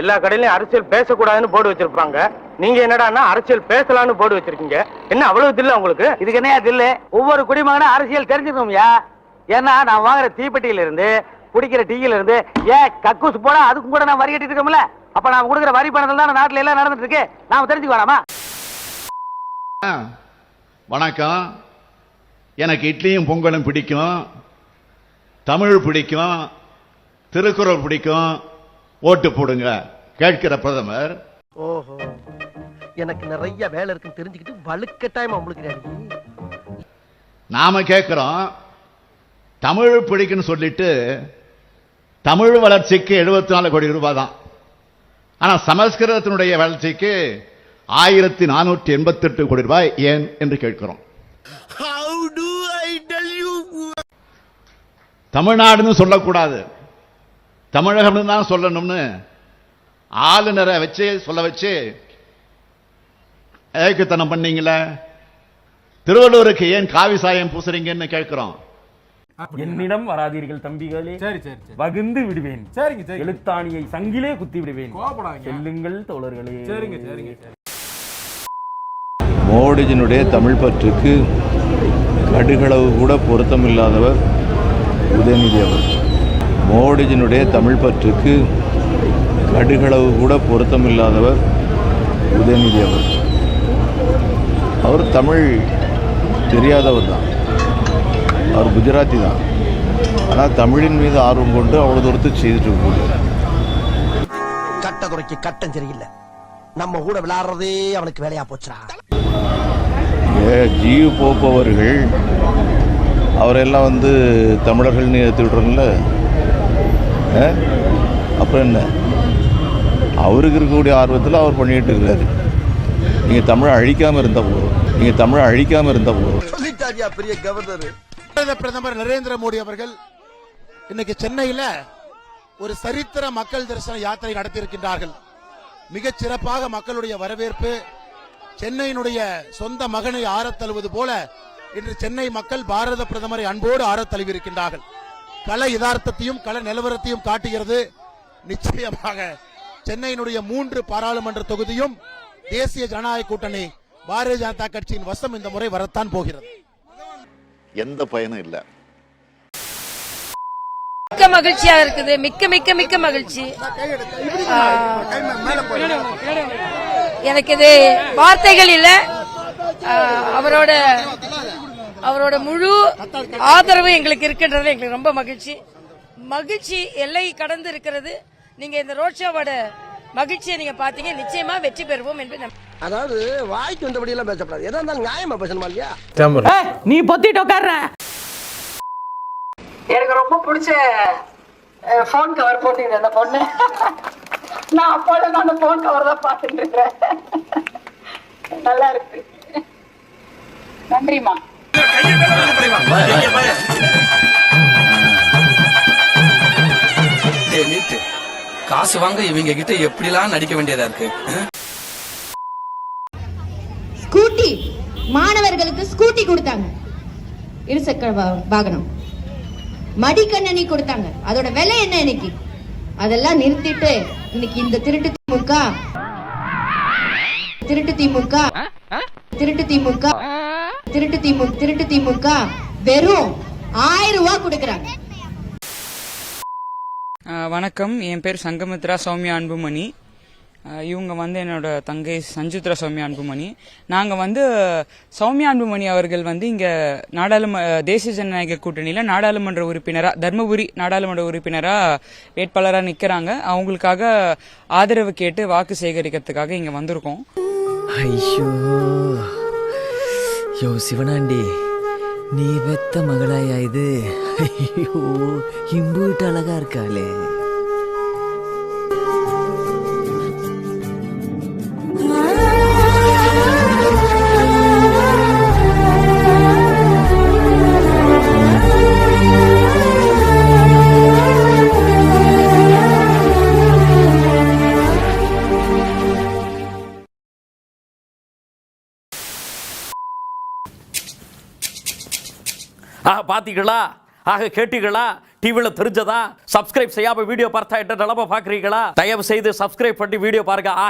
எல்லா கடையிலயும் அரசியல் பேசக்கூடாதுன்னு போர்டு வச்சிருப்பாங்க. நீங்க என்னடான்னா அரசியல் பேசலாம்னு போர்டு வச்சிருக்கீங்க. என்ன அவ்வளவு தில்ல உங்களுக்கு? இதுக்கு என்ன தில்லு? ஒவ்வொரு குடிமகனும் அரசியல் தெரிஞ்சுக்கணும்யா? ஏன்னா நான் வாங்குற தீப்பெட்டியில இருந்து குடிக்கிற டீயில இருந்து ஏன் கக்கூஸ் போனா அதுக்கும் கூட நான் வரி கட்டிட்டு இருக்கோம்ல அப்ப நாம கொடுக்குற வரி பணத்துல தான் நாட்டுல எல்லாம் நடந்துட்டு இருக்கு நாம தெரிஞ்சுக்க வேணாமா? வணக்கம். எனக்கு இட்லியும் பொங்கலும் பிடிக்கும். தமிழ் பிடிக்கும். திருக்குறள் பிடிக்கும். ஓட்டு போடுங்க கேட்கிற பிரதமர். ஓஹோ. எனக்கு நிறைய வேலை இருக்குன்னு தெரிஞ்சுக்கிட்டு வலுக்கட்டாயமா உங்களுக்கு நாம கேட்கிறோம் தமிழ் பிடிக்குன்னு சொல்லிட்டு தமிழ் வளர்ச்சிக்கு 74 நாலு கோடி ரூபாய் தான் ஆனா சமஸ்கிருதத்தினுடைய வளர்ச்சிக்கு ஆயிரத்தி நானூற்றி எண்பத்தி எட்டு கோடி ரூபாய் ஏன் என்று கேட்கிறோம். தமிழ்நாடுன்னு சொல்லக்கூடாது. தமிழகம்னு தான் சொல்லணும்னு ஆளுநரை வச்சு சொல்ல வச்சு ஏக்குத்தனம் பண்ணீங்களே? திருவள்ளூருக்கு ஏன் காவி சாயம் பூசுறீங்கன்னு கேட்கிறோம். என்னிடம் வராதீர்கள் தம்பிகளே. சரி சரி சரி. வகுந்து விடுவேன். சரிங்க சரிங்க. எழுத்தாணியை சங்கிலே குத்தி விடுவேன். செல்லுங்கள் தோழர்களே. சரிங்க சரிங்க சரி. மோடிஜினுடைய தமிழ் பற்றுக்கு கடுகளவு கூட பொருத்தமில்லாதவர் உதயநிதி அவர் மோடிஜினுடைய தமிழ் பற்றுக்கு கடுகளவு கூட பொருத்தமில்லாதவர் உதயநிதி அவர். அவர் தமிழ் தெரியாதவர் தான். அவர் குஜராத்தி தான். ஆனால் தமிழின் மீது ஆர்வம் கொண்டு அவ்வளோ தூரத்துக்கு செய்துட்டு இருக்க கட்ட குறைக்கு கட்டம் சரியில்லை. நம்ம கூட விளையாடுறதே அவனுக்கு வேலையா போச்சுடா. ஏ, ஜியு போப் அவர்கள் அவரெல்லாம் வந்து தமிழர்கள்னு ஏற்றி விட்றோம்ல? அப்புறம் என்ன? அவருக்கு இருக்கக்கூடிய ஆர்வத்தில் அவர் பண்ணிட்டு இருக்கிறாரு. நீங்கள் தமிழை அழிக்காமல் இருந்தால் போதும். நீங்கள் தமிழை அழிக்காமல் இருந்தால் போதும். பெரிய கவர்னர்? பாரத பிரதமர் நரேந்திர மோடி அவர்கள் இன்னைக்கு சென்னையில ஒரு சரித்திர மக்கள் தரிசன யாத்திரை நடத்தியிருக்கின்றார்கள். மிகச் சிறப்பாக மக்களுடைய வரவேற்பு சென்னையினுடைய சொந்த மகனை ஆறத் தழுவது போல இன்று சென்னை மக்கள் பாரத பிரதமரை அன்போடு ஆறத் தழுவியிருக்கின்றார்கள் கள யதார்த்தத்தையும் கள நிலவரத்தையும் காட்டுகிறது. நிச்சயமாக சென்னையினுடைய மூன்று பாராளுமன்ற தொகுதியும் தேசிய ஜனநாயக கூட்டணி பாரதிய ஜனதா கட்சியின் வசம் இந்த முறை வரத்தான் போகிறது. எந்த பயனும் இல்லை. மிக்க மகிழ்ச்சியா இருக்குது. மிக்க மிக்க மிக்க மகிழ்ச்சி. எனக்கு இது வார்த்தைகள் இல்ல. அவரோட அவரோட முழு ஆதரவு எங்களுக்கு இருக்கின்றது எங்களுக்கு ரொம்ப மகிழ்ச்சி. மகிழ்ச்சி எல்லை கடந்து இருக்கிறது. நீங்க இந்த ரோட் ஷோவோட மகிழ்ச்சியை நீங்க பாத்தீங்க நிச்சயமா வெற்றி பெறுவோம் என்று. அதாவது வாய்க்கு வந்தபடி எல்லாம் பேசக்கூடாது எதா இருந்தாலும் நியாயமா பேசணுமா இல்லையா? நீ பொத்திட்டு உட்கார்ற எனக்கு ரொம்ப பிடிச்ச ஃபோன் கவர் போட்டீங்க அந்த பொண்ணு. நான் அப்போல நான் அந்த ஃபோன் கவர் தான் பார்த்துட்டு இருக்கிறேன். நல்லா இருக்கு. நீட்டு காசு வாங்க இவங்க கிட்ட எப்படிலாம் நடிக்க வேண்டியதா இருக்கு? ஸ்கூட்டி. மாணவர்களுக்கு ஸ்கூட்டி கொடுத்தாங்க. இருசக்கர வாகனம். மடிக்கண்ணனி கொடுத்தாங்க. அதோட விலை என்ன இன்னைக்கு? அதெல்லாம் நிறுத்திட்டு இன்னைக்கு இந்த திருட்டு திமுக திருட்டு திமுக திருட்டு திமுக. திருட்டு திமுக திருட்டு திமுக வெறும் ஆயிரம் ரூபாய் கொடுக்கறாங்க. வணக்கம். என் பேர் சங்கமித்ரா சௌமியா அன்புமணி. இவங்க வந்து என்னோட தங்கை சஞ்சித்ரா சௌமியா அன்புமணி. நாங்கள் வந்து சௌமியா அன்புமணி அவர்கள் வந்து இங்கே நாடாளும தேசிய ஜனநாயக கூட்டணியில் நாடாளுமன்ற உறுப்பினராக தர்மபுரி நாடாளுமன்ற உறுப்பினராக வேட்பாளராக நிற்கிறாங்க அவங்களுக்காக ஆதரவு கேட்டு வாக்கு சேகரிக்கிறதுக்காக இங்கே வந்திருக்கோம். ஐயோ. யோ சிவனாண்டி நீ பெத்த மகளாயா இது? ஐயோ இம்பூட்டு அழகா இருக்காளே. ஆக பார்த்தீங்களா ஆக கேட்டீங்களா டிவியில் தெரிஞ்சதா? சப்ஸ்கிரைப் செய்யாமல் வீடியோ பார்த்தா என்ன நிலம பார்க்குறீங்களா தயவு செய்து சப்ஸ்கிரைப் பண்ணி வீடியோ பாருங்க. ஆ